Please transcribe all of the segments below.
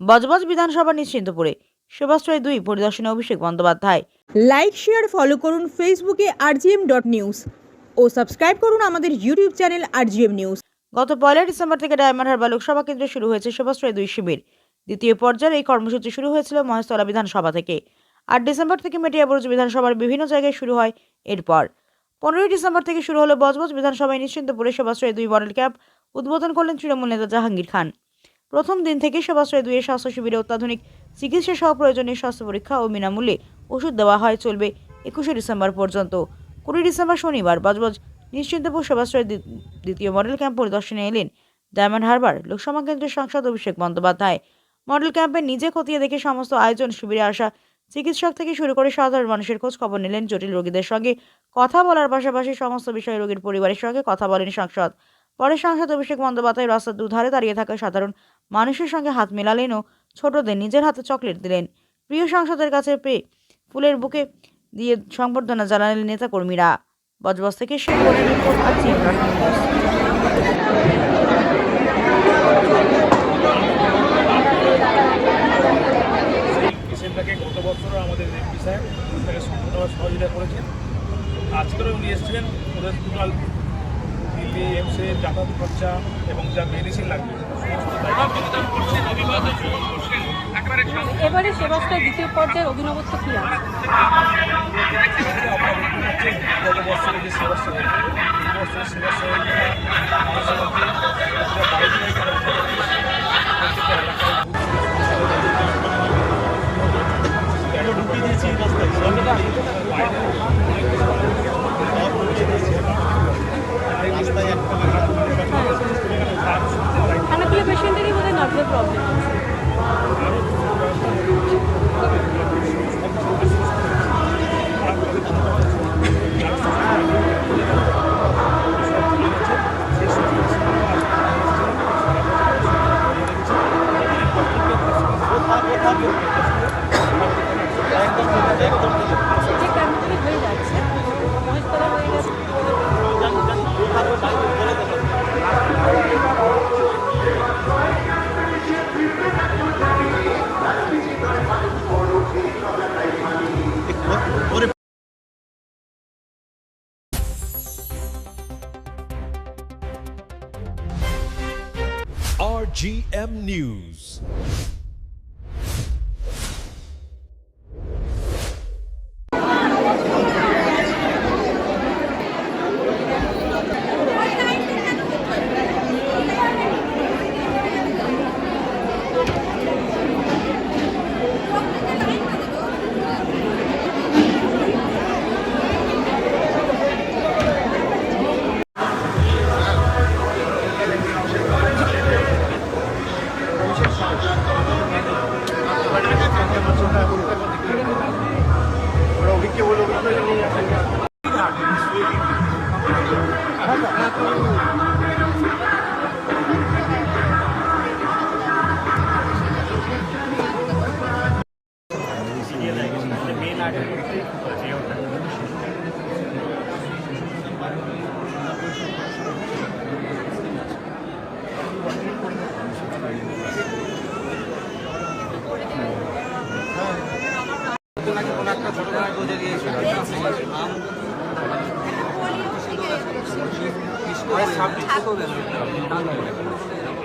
বজবজ বিধানসভা নিশ্চিন্তপুরে। সুভাষচয় দুই পরিদর্শনে Abhishek Bandyopadhyay. Like share follow করুন ফেসবুকে আরজিএম ডট নিউজ ও সাবস্ক্রাইব করুন আমাদের ইউটিউব চ্যানেল আরজিএম নিউজ গত পয়লা ডিসেম্বর থেকে ডায়মন্ড হারবার লোকসভা কেন্দ্রে শুরু হয়েছে সুভাষচয় দুই শিবির। দ্বিতীয় পর্যায়ের এই কর্মসূচি শুরু হয়েছিল মহেশতলা বিধানসভা থেকে। আট ডিসেম্বর থেকে মেটিয়াবুরুজ বিধানসভার বিভিন্ন জায়গায় শুরু হয় এরপর। পনেরোই ডিসেম্বর থেকে শুরু হলো বজবজ বিধানসভায় নিশ্চিন্তপুরে সুভাষচয় দুই মডেল ক্যাম্প। উদ্বোধন করলেন তৃণমূল নেতা জাহাঙ্গীর খান। প্রথম দিন থেকে সুভাষচয় দুইয়ের স্বাস্থ্য শিবিরে অত্যাধুনিক চিকিৎসা সহ প্রয়োজনীয় স্বাস্থ্য পরীক্ষা ও বিনামূল্যে ওষুধ দেওয়া হয় চলবে একুশে ডিসেম্বর পর্যন্ত। কুড়ি ডিসেম্বর শনিবার বজবজ নিশ্চিন্তপুর দ্বি- দ্বিতীয় মডেল ক্যাম্প পরিদর্শনে এলেন ডায়মন্ড হারবার লোকসভা কেন্দ্রের সাংসদ অভিষেক বন্দ্যোপাধ্যায়। মডেল ক্যাম্পে নিজে খতিয়ে দেখে সমস্ত আয়োজন শিবিরে আসা চিকিৎসক থেকে শুরু করে সাধারণ মানুষের খোঁজ খবর নিলেন জটিল রোগীদের সঙ্গে কথা বলার পাশাপাশি সমস্ত বিষয়ে রোগীর পরিবারের সঙ্গে কথা বলেন সাংসদ। পরে সাংসদ অভিষেক বন্দ্যোপাধ্যায় রাস্তার দুধারে দাঁড়িয়ে থাকা সাধারণ মানুষের সঙ্গে হাত মেলালেন ও ছোটদের নিজের হাতে চকলেট দিলেন। প্রিয় সাংসদের কাছে পেয়ে ফুলের বুকে দিয়ে সংবর্ধনা জানালেন নেতাকর্মীরা। বজবজ থেকে শেখ উনি এসেছিলেন ওদের টোটাল দিল্লি এমসে যাতায়াত খরচা এবং যা মেডিসিন লাগবে। এবারে সেবাস্তায় দ্বিতীয় পর্যায়ের অভিনবত্ব কি আছে? 없는 거 RGM News.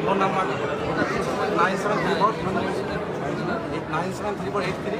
Phone number nine seven three four nine seven three four eight three